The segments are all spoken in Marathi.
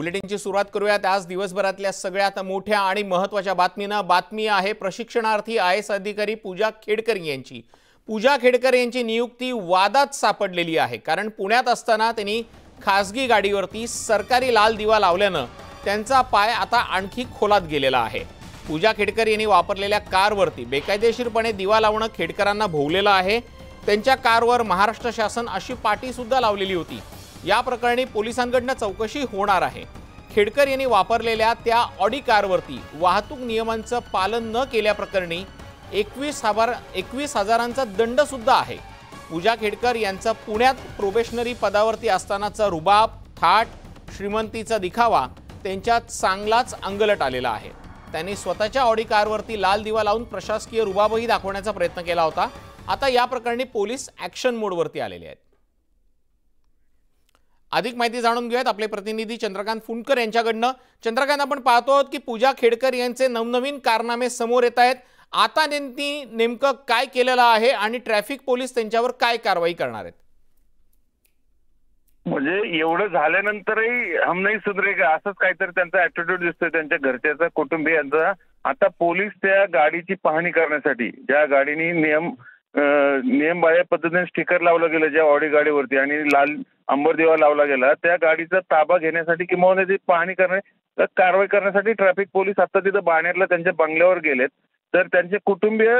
बुलेटिनची सुरुवात करूयात. आज दिवसभरातल्या सगळ्यात मोठ्या आणि महत्त्वाच्या बातमीनं बातमी आहे प्रशिक्षणार्थी आय एस अधिकारी पूजा खेडकर यांची. पूजा खेडकर यांची नियुक्ती वादात सापडलेली आहे. कारण पुण्यात असताना त्यांनी खासगी गाडीवरती सरकारी लाल दिवा लावल्यानं त्यांचा पाय आता आणखी खोलात गेलेला आहे. पूजा खेडकर यांनी वापरलेल्या कारवरती बेकायदेशीरपणे दिवा लावणं खेडकरांना भोवलेलं आहे. त्यांच्या कारवर महाराष्ट्र शासन अशी पाटी सुद्धा लावलेली होती. या प्रकरणी पोलिसांकडनं चौकशी होणार आहे. खेडकर यांनी वापरलेल्या त्या ऑडी कारवरती वाहतूक नियमांचं पालन न केल्याप्रकरणी एकवीस हजार एकवीस हजारांचा दंडसुद्धा आहे. पूजा खेडकर यांचा पुण्यात प्रोबेशनरी पदावरती असतानाचा रुबाब थाट श्रीमंतीचा दिखावा त्यांच्यात चांगलाच अंगलट आलेला आहे. त्यांनी स्वतःच्या ऑडी कारवरती लाल दिवा लावून प्रशासकीय रुबाबही दाखवण्याचा प्रयत्न केला होता. आता या प्रकरणी पोलीस ॲक्शन मोडवरती आलेले आहेत. अधिक माहिती जाणून घेऊयात. आपले प्रतिनिधी चंद्रकांत फुंडकर यांच्याकडनं. चंद्रकांत आपण पाहतो आहोत की पूजा खेडकर यांचे नवनवीन कारनामे समोर येत आहेत. आता त्यांनी नेमकं काय केलेलं आहे आणि ट्रॅफिक पोलीस त्यांच्यावर काय कारवाई करणार आहेत? म्हणजे एवढं झाल्यानंतरही हम नाही सुधरे असंच काहीतरी त्यांचा ऍटिट्यूड दिसतोय त्यांच्या घरच्याचा कुटुंबियांचा. आता पोलीस त्या गाडीची पाहणी करण्यासाठी ज्या गाडीने नियम नियमबाह्य पद्धतीने स्टिकर लावलं गेलं ज्या ऑडी गाडीवरती आणि लाल अंबरदेवा लावला गेला त्या गाडीचा ताबा घेण्यासाठी किंवा त्याची पाहणी करणे कारवाई करण्यासाठी ट्रॅफिक पोलीस आता तिथं बाणेरला त्यांच्या बंगल्यावर गेलेत. तर त्यांचे कुटुंबीय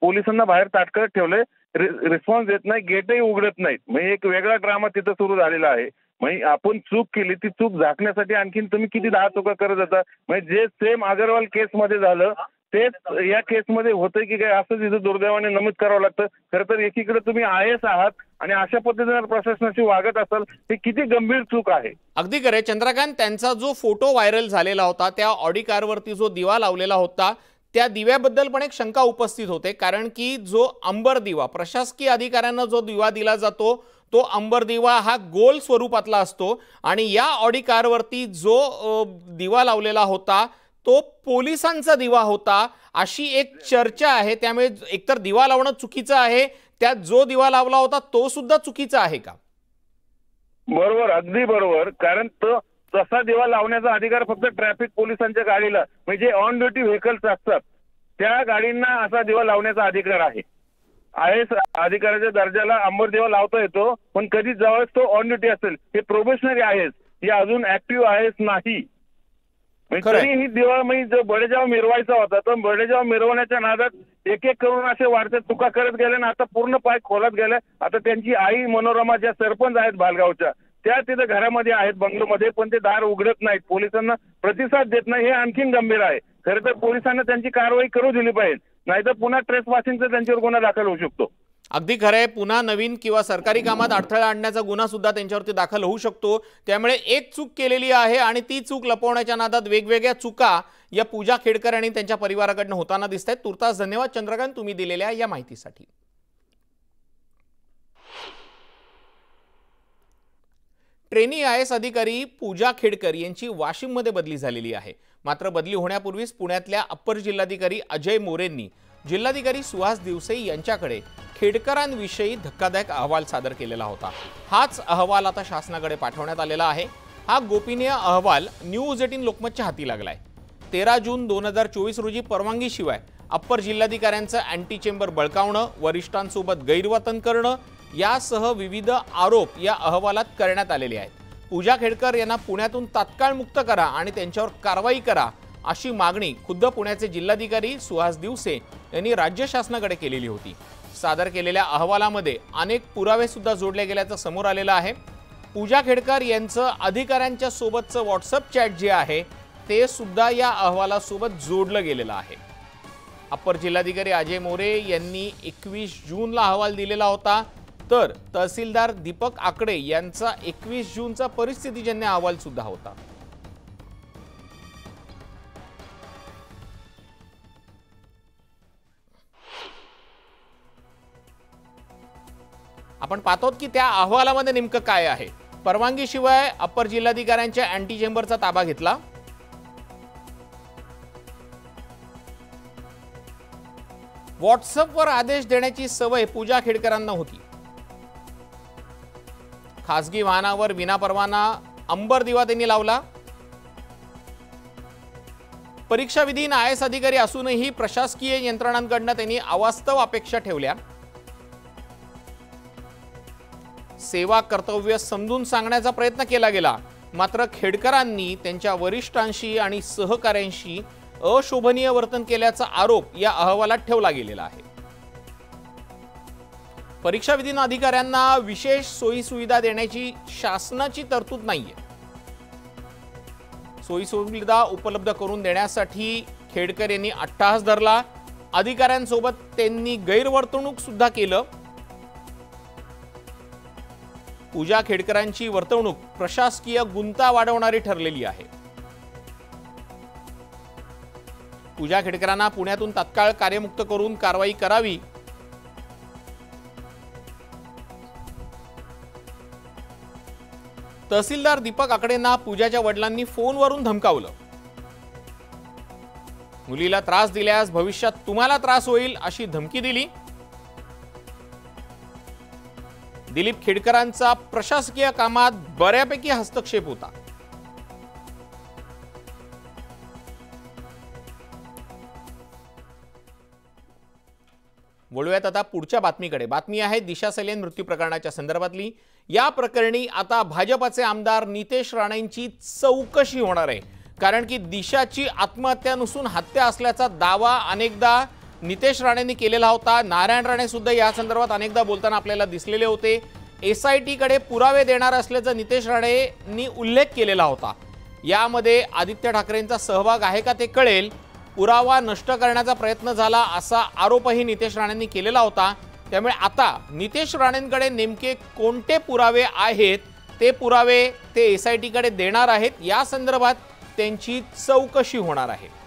पोलिसांना बाहेर ताटकळत ठेवले. रिस्पॉन्स देत नाही गेटही उघडत नाहीत. म्हणजे एक वेगळा ड्रामा तिथं सुरू झालेला आहे. म्हणजे आपण चूक केली ती चूक झाकण्यासाठी आणखीन तुम्ही किती दहा चुका करत जाता. म्हणजे जे सेम अगरवाल केसमध्ये झालं तेच या केसमध्ये होतंय की काय असं तिथं दुर्दैवाने नमूद करावं लागतं. खरं तर एकीकडे तुम्ही आय एस आहात आणि अशा पद्धतीने प्रशासनाशी वागत असाल हे किती गंभीर चूक आहे. अगदी खरे चंद्रकांत त्यांचा जो फोटो व्हायरल झालेला होता त्या ऑडी कारवरती जो दिवा लावलेला होता त्या दिव्याबद्दल पण एक शंका उपस्थित होते. कारण की जो अंबर दिवा प्रशासकीय अधिकाऱ्यांना जो दिवा दिला जातो तो अंबर दिवा हा गोल स्वरूपातला असतो. आणि या ऑडी कारवरती जो दिवा लावलेला होता तो पोलिसांचा दिवा होता अशी एक चर्चा आहे. त्यामुळे एकतर दिवा लावणं चुकीचं आहे त्यात जो दिवा लावला होता तो सुद्धा चुकीचा आहे का? बरोबर अगदी बरोबर. कारण तो तसा दिवा लावण्याचा अधिकार फक्त ट्रॅफिक पोलिसांच्या गाडीला म्हणजे ऑन ड्युटी व्हेकल्स असतात. त्या गाडींना असा दिवा लावण्याचा अधिकार आहे. आय एस अधिकाऱ्याच्या दर्जाला अंबर दिवा लावता येतो पण कधी जवळ तो ऑन ड्युटी असेल. हे प्रोबेशनरी आहेस एस हे अजून ऍक्टिव्ह आहेस नाही. म्हणजे खरंय. तरी ही दिवा म्हणजे जो बडेजाव मिरवायचा होता तर बडेजाव मिरवण्याच्या नादात एक एक करून असे वाढत्या चुका करत गेल्या आणि आता पूर्ण पाय खोलात गेल्या आता त्यांची आई मनोरमा ज्या सरपंच आहेत भालगावच्या त्या तिथे घरामध्ये आहेत बंगलोमध्ये पण ते दार उघडत नाहीत. पोलिसांना प्रतिसाद देत नाही हे आणखीन गंभीर आहे. खरं तर पोलिसांना त्यांची कारवाई करू दिली पाहिजे. नाहीतर पुन्हा ट्रेस पासिंगचा त्यांच्यावर गुन्हा दाखल होऊ शकतो. अगदी खरं आहे पुन्हा नवीन किंवा सरकारी कामात अडथळा आणण्याचा गुन्हा सुद्धा त्यांच्यावरती दाखल होऊ शकतो. त्यामुळे एक चूक केलेली आहे आणि ती चूक लपवण्याच्या नादात वेगवेगळ्या चुका या पूजा खेडकर आणि त्यांच्या परिवाराकडनं होताना दिसत आहेत तुर्तास धन्यवाद चंद्रकांत तुम्ही दिलेल्या या माहितीसाठी. ट्रेनी आय एस अधिकारी पूजा खेडकर यांची वाशिममध्ये बदली झालेली आहे. मात्र बदली होण्यापूर्वीच पुण्यातल्या अप्पर जिल्हाधिकारी अजय मोरेंनी जिल्हाधिकारी सुहास दिवसे यांच्याकडे खेडकरांविषयी धक्कादायक अहवाल सादर केलेला होता. हाच अहवाल आता शासनाकडे पाठवण्यात आलेला आहे. हा गोपनीय अहवाल न्यूज एटीन लोकमतच्या हाती लागलाय. तेरा जून दोन हजार चोवीस रोजी परवानगीशिवाय अप्पर जिल्हाधिकाऱ्यांचं अँटी चेंबर बळकावणं वरिष्ठांसोबत गैरवर्तन करणं यासह विविध आरोप या अहवालात करण्यात आलेले आहेत. पूजा खेडकर यांना पुण्यातून तात्काळ मुक्त करा आणि त्यांच्यावर कारवाई करा अशी मागणी खुद्द पुण्याचे जिल्हाधिकारी सुहास दिवसे यांनी राज्य शासनाकडे केलेली होती. सादर केलेल्या अहवालामध्ये अनेक पुरावेसुद्धा जोडले गेल्याचं समोर आलेलं आहे. पूजा खेडकर यांचं अधिकाऱ्यांच्या सोबतचं व्हॉट्सअप चॅट जे आहे ते सुद्धा या अहवालासोबत जोडलं गेलेलं आहे. अप्पर जिल्हाधिकारी अजय मोरे यांनी एकवीस जूनला अहवाल दिलेला होता. तर तहसीलदार दीपक आकडे यांचा एकवीस जूनचा परिस्थितीजन्य अहवाल सुद्धा होता. आपण पाहतो की त्या अहवालामध्ये नेमकं काय आहे. परवानगीशिवाय अप्पर जिल्हाधिकाऱ्यांच्या अँटी चेंबरचा ताबा घेतला. व्हॉट्सअपवर आदेश देण्याची सवय पूजा खेडकरांना होती. खासगी वाहनावर विनापरवाना अंबर दिवा त्यांनी लावला. परीक्षाविधी आय एस अधिकारी असूनही प्रशासकीय यंत्रणांकडनं त्यांनी अवास्तव अपेक्षा ठेवल्या. सेवा कर्तव्य समजून सांगण्याचा प्रयत्न केला गेला. मात्र खेडकरांनी त्यांच्या वरिष्ठांशी आणि सहकाऱ्यांशी अशोभनीय वर्तन केल्याचा आरोप या अहवालात ठेवला गेलेला आहे. परीक्षा विधीन अधिकाऱ्यांना विशेष सोयी सुविधा देण्याची शासनाची तरतूद नाहीये. सोयी सुविधा उपलब्ध करून देण्यासाठी खेडकर यांनी अट्टाहास धरला. अधिकाऱ्यांसोबत त्यांनी गैरवर्तणूक सुद्धा केलं. पूजा खेडकरांची वर्तवणूक प्रशासकीय गुंता वाढवणारी ठरलेली आहे. पूजा खेडकरांना पुण्यातून तात्काळ कार्यमुक्त करून कारवाई करावी. तहसीलदार दीपक आकडेंना पूजाच्या वडिलांनी फोनवरून धमकावलं. मुलीला त्रास दिल्यास भविष्यात तुम्हाला त्रास होईल अशी धमकी दिली. दिलीप खेडकरांचा प्रशासकीय कामात बऱ्यापैकी हस्तक्षेप होता. वळूयात आता पुढच्या बातमीकडे. बातमी आहे दिशा सैलेन मृत्यू प्रकरणाच्या संदर्भातली. या प्रकरणी आता भाजपाचे आमदार नितेश राणेंची चौकशी होणार आहे. कारण की दिशाची आत्महत्या नसून हत्या असल्याचा दावा अनेकदा नितेश राणेंनी केलेला होता. नारायण राणे सुद्धा या संदर्भात अनेकदा बोलताना आपल्याला दिसलेले होते. एस आय टीकडे पुरावे देणार असल्याचा नितेश राणेंनी उल्लेख केलेला होता. यामध्ये आदित्य ठाकरेंचा सहभाग आहे का ते कळेल. पुरावा नष्ट करण्याचा प्रयत्न झाला असा आरोपही नितेश राणेंनी केलेला होता. त्यामुळे आता नितेश राणेंकडे नेमके कोणते पुरावे आहेत? ते पुरावे ते एस आय टीकडे देणार आहेत. या संदर्भात त्यांची चौकशी होणार आहे.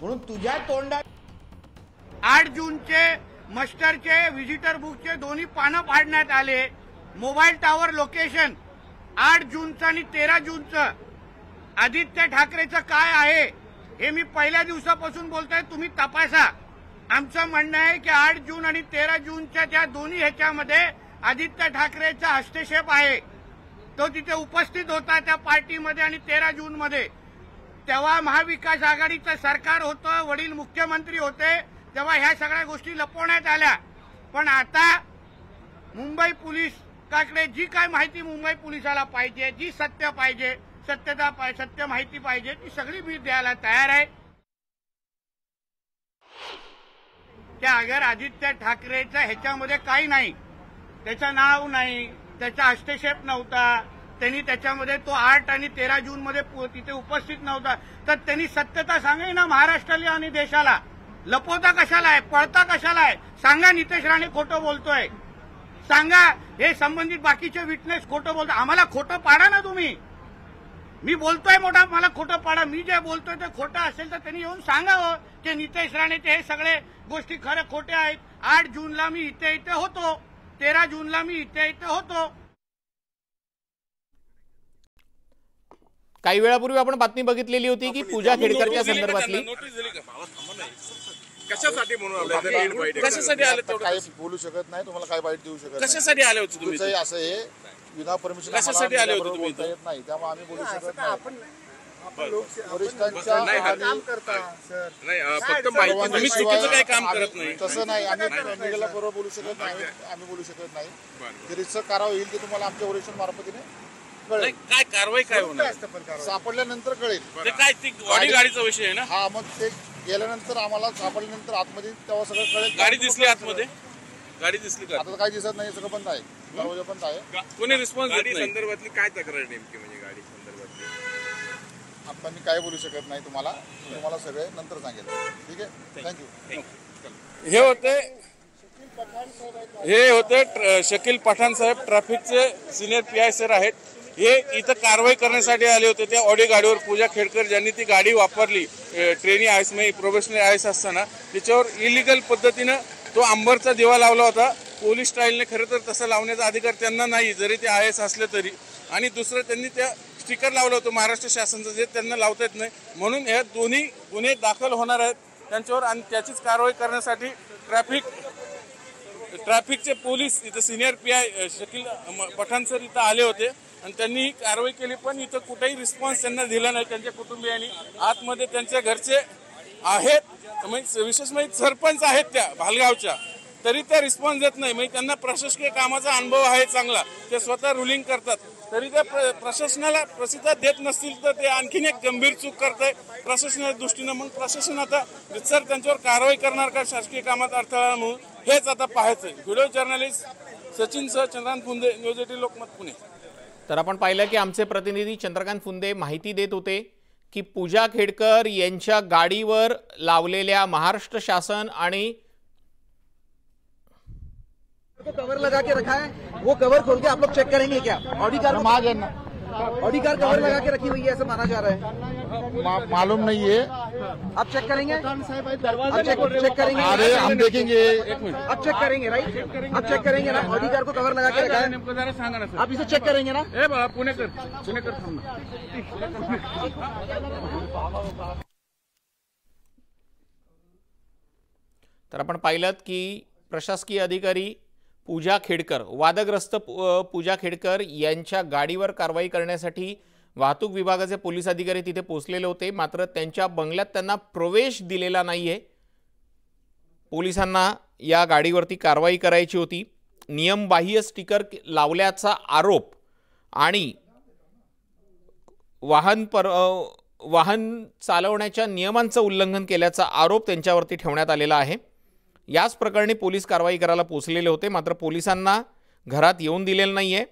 म्हणून तुझ्या तोंडात आठ जूनचे मस्टरचे व्हिजिटर बुकचे दोन्ही पानं फाडण्यात आले. मोबाईल टॉवर लोकेशन आठ जूनचं आणि तेरा जूनचं. आदित्य ठाकरेचं काय आहे हे मी पहिल्या दिवसापासून बोलतोय तुम्ही तपासा. आमचं म्हणणं आहे की आठ जून आणि तेरा जूनच्या त्या दोन्ही ह्याच्यामध्ये आदित्य ठाकरेचा हस्तक्षेप आहे. तो तिथे उपस्थित होता त्या पार्टीमध्ये आणि तेरा जूनमध्ये. तेव्हा महाविकास आघाडीचं सरकार होतं वडील मुख्यमंत्री होते तेव्हा ह्या सगळ्या गोष्टी लपवण्यात आल्या. पण आता मुंबई पोलिसाकडे जी काय माहिती मुंबई पोलिसाला पाहिजे जी सत्य पाहिजे सत्यता सत्य माहिती पाहिजे ती सगळी मी द्यायला तयार आहे. त्या अगर आदित्य ठाकरेचं ह्याच्यामध्ये काही नाही. त्याचं नाव नाही त्याचा हस्तक्षेप नव्हता त्यांनी त्याच्यामध्ये तो आठ आणि तेरा जून मध्ये तिथे उपस्थित नव्हता. तर त्यांनी सत्यता सांगाय ना महाराष्ट्राला आणि देशाला? लपवता कशाला आहे? पळता कशाला आहे? सांगा नितेश राणे खोटं बोलतोय. सांगा हे संबंधित बाकीचे विटनेस खोटं बोलतो. आम्हाला खोटं पाडा ना तुम्ही. मी बोलतोय मोठा मला खोटं पाडा. मी जे बोलतोय ते खोटं असेल तर त्यांनी येऊन सांगावं की नितेश राणेचे हे सगळे गोष्टी खरं खोट्या आहेत. आठ जूनला मी इथे इथे होतो. तेरा जूनला मी इथे इथे होतो. काही वेळापूर्वी आपण बातमी बघितलेली होती की पूजा खेडकरच्या संदर्भातली. कशासाठी म्हणून आले? कशासाठी काही बोलू शकत नाही तुम्हाला काय बाईट देऊ शकत नाही. कशासाठी आले होते तुम्ही असं आहे विना परमिशन कशासाठी आले होते तुम्ही बोलता येत नाही त्यामुळे आम्ही बोलू शकत नाही. वरिष्ठांच्या फक्त माहिती तुम्ही चुकीचं काही काम करत आम्ही- नाही. तसं नाही आम्ही बरोबर बोलू शकत नाही आम्ही बोलू शकत नाही. जे रितसर कारवाई होईल ते तुम्हाला आमच्या वरिष्ठांमार्फतीने नाही, कळेल. काय कारवाई काय होणार? सापडल्यानंतर कळेल. ते काय ती गाडी गाडीचा विषय आहे ना? हा मग ते गेल्यानंतर आम्हाला सापडल्यानंतर आतमध्ये तेव्हा सगळं कळेल. गाडी दिसली आतमध्ये? गाडी दिसली का? आता तर काही दिसत नाही सगळं बंद आहे. दरवाजा बंद आहे. कोणी रिस्पॉन्स देत गाडी नाही? संदर्भातली काय तक्रार नेमकी म्हणजे गाडी संदर्भातली? आता मी काय बोलू शकत नाही तुम्हाला. तुम्हाला सगळे नंतर सांगेल. ठीक आहे? थँक्यू हे होते हे होते ट्र- शकील पठाण साहेब ट्रॅफिकचे सिनियर पी आय सर आहेत. हे इथं कारवाई करण्यासाठी आले होते. त्या ऑडी गाडीवर पूजा खेडकर ज्यांनी ती गाडी वापरली ट्रेनी आयस म्हणजे प्रोफेशनल आयस असताना त्याच्यावर इलिगल पद्धतीनं तो अंबरचा दिवा लावला होता. पोलीस स्टाईलने खरं तर तसं लावण्याचा अधिकार त्यांना नाही. जरी ते आय एस असले तरी. आणि दुसरं त्यांनी त्या स्टिकर लावलं होतं महाराष्ट्र शासनचं जे त्यांना लावता येत नाही. म्हणून हे दोन्ही गुन्हे दाखल होणार आहेत. त्यांच्यावर आणि त्याचीच कारवाई करण्यासाठी ट्रॅफिक ट्रॅफिकचे पोलीस इथं सिनियर पी आय शकील म- पठाण सर इथं आले होते. आणि त्यांनी कारवाई केली पण इथं कुठेही रिस्पॉन्स त्यांना दिला नाही त्यांच्या कुटुंबियांनी. आतमध्ये त्यांच्या घरचे आहेत म्हणजे विशेष म्हणजे सरपंच आहेत त्या भालगावच्या. तरी त्या रिस्पॉन्स देत नाही. म्हणजे त्यांना प्रशासकीय कामाचा अनुभव आहे चांगला. ते स्वतः रुलिंग करतात. तरी त्या प्र- प्रशासनाला प्रसिद्ध देत नसतील तर ते आणखीन एक गंभीर चूक करत आहे प्रशासनाच्या दृष्टीनं. मग प्रशासन आता सर त्यांच्यावर कारवाई करणार का शासकीय कामात अडथळा म्हणून? हेच आता पाहायचं व्हिडिओ जर्नलिस्ट सचिन सह चंद्रांत फुंदे न्यूज एटी लोकमत पुणे. तर आपण पाहिलं की आमचे प्रतिनिधी चंद्रकांत फुंदे माहिती देत होते की पूजा खेडकर यांच्या गाडीवर लावलेल्या महाराष्ट्र शासन आणि कवर लगा के रखा है। वो कवर खोल के आप लोग चेक करेंगे क्या? Audi car Audi car cover लगा के रखी हुई है ऐसा माना जा रहा है। मा, मालूम नहीं है। आप चेक करेंगे? आप चेक चेक करेंगे? अरे हम देखेंगे आप चेक करेंगे राइट आप चेक करेंगे ना? ऑडी कार को कवर लगा के रखा है? आप इसे चेक करेंगे ना? पुणेकर पुणेकर थांब ना. तर आपण पाहिलं की प्रशासकीय अधिकारी पूजा खेडकर वादग्रस्त पूजा खेडकर यांच्या गाडीवर कारवाई करण्यासाठी वाहतूक विभागाचे पोलीस अधिकारी तिथे पोहोचलेले होते. मात्र त्यांच्या बंगल्यात त्यांना प्रवेश दिलेला नाही आहे पोलिसांना या गाडीवरती कारवाई करायची होती. नियमबाह्य स्टिकर लावल्याचा आरोप आणि वाहन पर वाहन चालवण्याच्या नियमांचं उल्लंघन केल्याचा आरोप त्यांच्यावरती ठेवण्यात आलेला आहे. याच प्रकरणी पोलीस कारवाई करायला पोचलेले होते मात्र पोलिसांना घरात येऊन दिलेलं नाही आहे